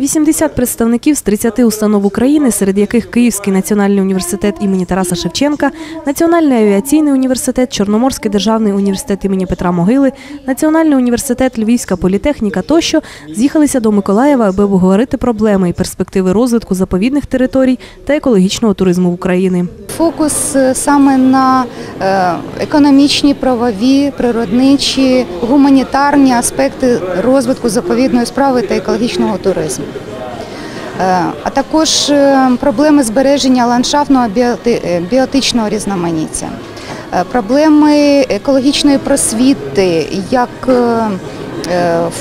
80 представників з 30 установ України, серед яких Київський національний університет імені Тараса Шевченка, Національний авіаційний університет, Чорноморський державний університет імені Петра Могили, Національний університет Львівська політехніка тощо з'їхалися до Миколаєва, аби обговорити проблеми і перспективи розвитку заповідних територій та екологічного туризму в Україні. Фокус е, саме на е, економічні, правові, природничі, гуманітарні аспекти розвитку заповідної справи та екологічного туризму. Е, А також е, проблеми збереження ландшафтного е, біотичного різноманіття, проблеми екологічної просвіти як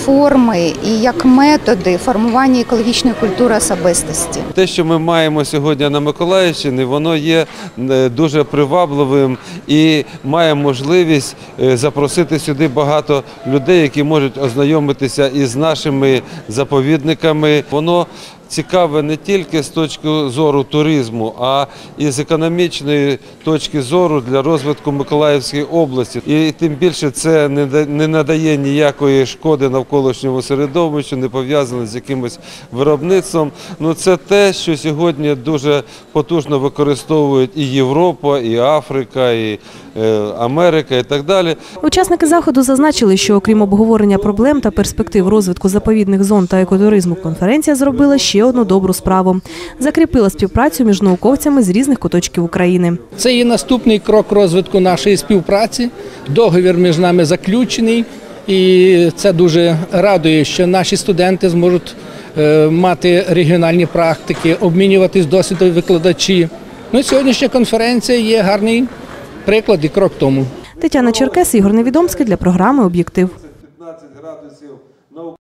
форми і як методи формування екологічної культури особистості. те, що ми маємо сьогодні на Миколаївщині, воно є е, дуже привабливим і має можливість е, запросити сюди багато людей, які можуть ознайомитися із нашими заповідниками. Воно цікаве не тільки з точки зору туризму, а і з економічної точки зору для розвитку Миколаївської області. І тим більше це не надає ніякої шкоди навколишньому середовищу, не пов'язане з якимось виробництвом. Ну це те, що сьогодні дуже потужно використовують і Європа, і Африка, і е, Америка, і так далі. Учасники заходу зазначили, що окрім обговорення проблем та перспектив розвитку заповідних зон та екотуризму, конференція зробила ще одну добру справу. Закріпила співпрацю між науковцями з різних куточків України. Це є наступний крок розвитку нашої співпраці. Договір між нами заключений, і це дуже радує, що наші студенти зможуть е, мати регіональні практики, обмінюватись досвідом викладачі. Ну і сьогоднішня конференція є гарний приклад і крок тому. Тетяна Черкес, Ігор Невідомський для програми Об'єктив. 15 градусів.